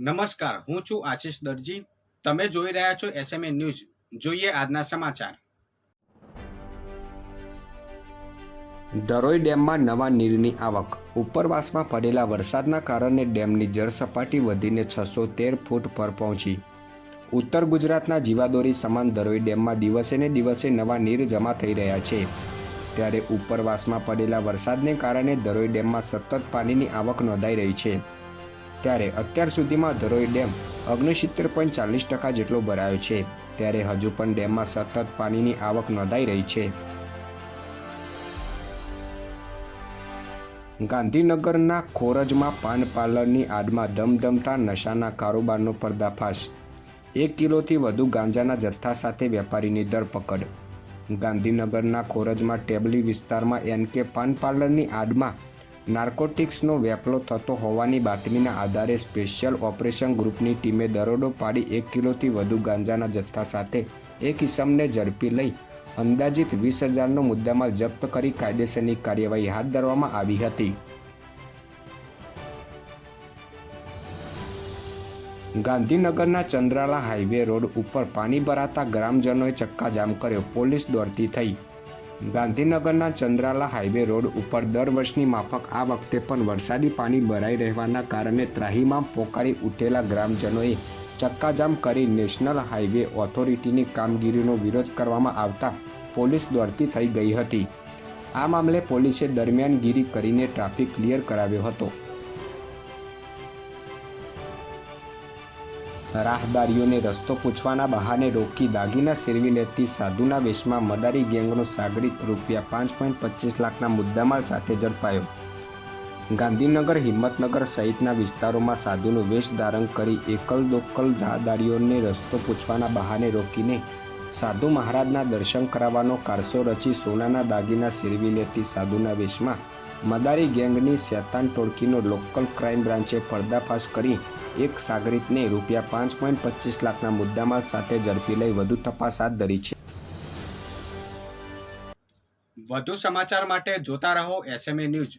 નમસ્કાર, હું છું આશિષ દરજી. તમે જોઈ રહ્યા છો એસએમએ ન્યૂઝ જોઈએ આજના સમાચાર. ધરોઈ ડેમમાં નવા નીરની આવક. ઉપરવાસમાં પડેલા વરસાદના કારણે ડેમની જળ સપાટી વધીને છસો તેર ફૂટ પર પહોંચી. ઉત્તર ગુજરાતના જીવાદોરી સમાન ધરોઈ ડેમમાં દિવસે ને દિવસે નવા નીર જમા થઈ રહ્યા છે. ત્યારે ઉપરવાસમાં પડેલા વરસાદને કારણે ધરોઈ ડેમમાં સતત પાણીની આવક નોંધાઈ રહી છે. ત્યારે અત્યાર સુધીમાં ધરોઈ ડેમ ઓગણસિત્તેર પોઈન્ટ ચાલીસ ટકા જેટલો ભરાયો છે. ત્યારે હજુ પણ ડેમમાં સતત પાણીની આવક નોંધાઈ રહી છે. ગાંધીનગરના ખોરજમાં પાન પાર્લરની આડમાં ધમધમતા નશાના કારોબારનો પર્દાફાશ. એક કિલોથી વધુ ગાંજાના જથ્થા સાથે વેપારીની ધરપકડ. ગાંધીનગરના ખોરજમાં ટેબલી વિસ્તારમાં એનકે પાન પાર્લરની આડમાં નાર્કોટિક્સનો વેપલો થતો હોવાની બાતમીના આધારે સ્પેશિયલ ઓપરેશન ગ્રુપની ટીમે દરોડો પાડી એક કિલોથી વધુ ગાંજાના જથ્થા સાથે એક ઇસમને ઝડપી લઈ અંદાજિત વીસ હજારનો મુદ્દામાલ જપ્ત કરી કાયદેસરની કાર્યવાહી હાથ ધરવામાં આવી હતી. ગાંધીનગરના ચંદ્રાલા હાઈવે રોડ ઉપર પાણી ભરાતા ગ્રામજનોએ ચક્કાજામ કર્યો. પોલીસ દોડતી થઈ ગાંધીનગરના ચંદ્રાલા હાઈવે રોડ ઉપર દર વર્ષની માફક આ વખતે પણ વરસાદી પાણી ભરાઈ રહેવાના કારણે ત્રાહીમામ પોકારી ઉઠેલા ગ્રામજનોએ ચક્કાજામ કરી નેશનલ હાઈવે ઓથોરિટીની કામગીરીનો વિરોધ કરવામાં આવતા પોલીસ દોડતી થઈ ગઈ હતી. આ મામલે પોલીસે દરમિયાનગીરી કરીને ટ્રાફિક ક્લિયર કરાવ્યો હતો. રાહદારીઓને રસ્તો પૂછવાના બહાને રોકી દાગીના સેરવી લેતી સાધુના વેશમાં મદારી ગેંગનો સાગરીત રૂપિયા પાંચ પોઈન્ટ પચીસ લાખના મુદ્દામાલ સાથે ઝડપાયો. ગાંધીનગર, હિંમતનગર સહિતના વિસ્તારોમાં સાધુનો વેશ ધારણ કરી એકલ દોકલ રાહદારીઓને રસ્તો પૂછવાના બહાને રોકીને સાધુ મહારાજના દર્શન કરાવવાનો કારસો રચી સોનાના દાગીના સેરવી લેતી સાધુના વેશમાં મદારી ગેંગની શેતાન ટોળકીનો લોકલ ક્રાઇમ બ્રાન્ચે પર્દાફાશ કરી એક સાગરિતને રૂપિયા પાંચ પોઈન્ટ પચીસ લાખના મુદ્દામાલ સાથે ઝડપી લઈ વધુ તપાસ હાથ ધરી છે. વધુ સમાચાર માટે જોતા રહો એસએમએ ન્યૂઝ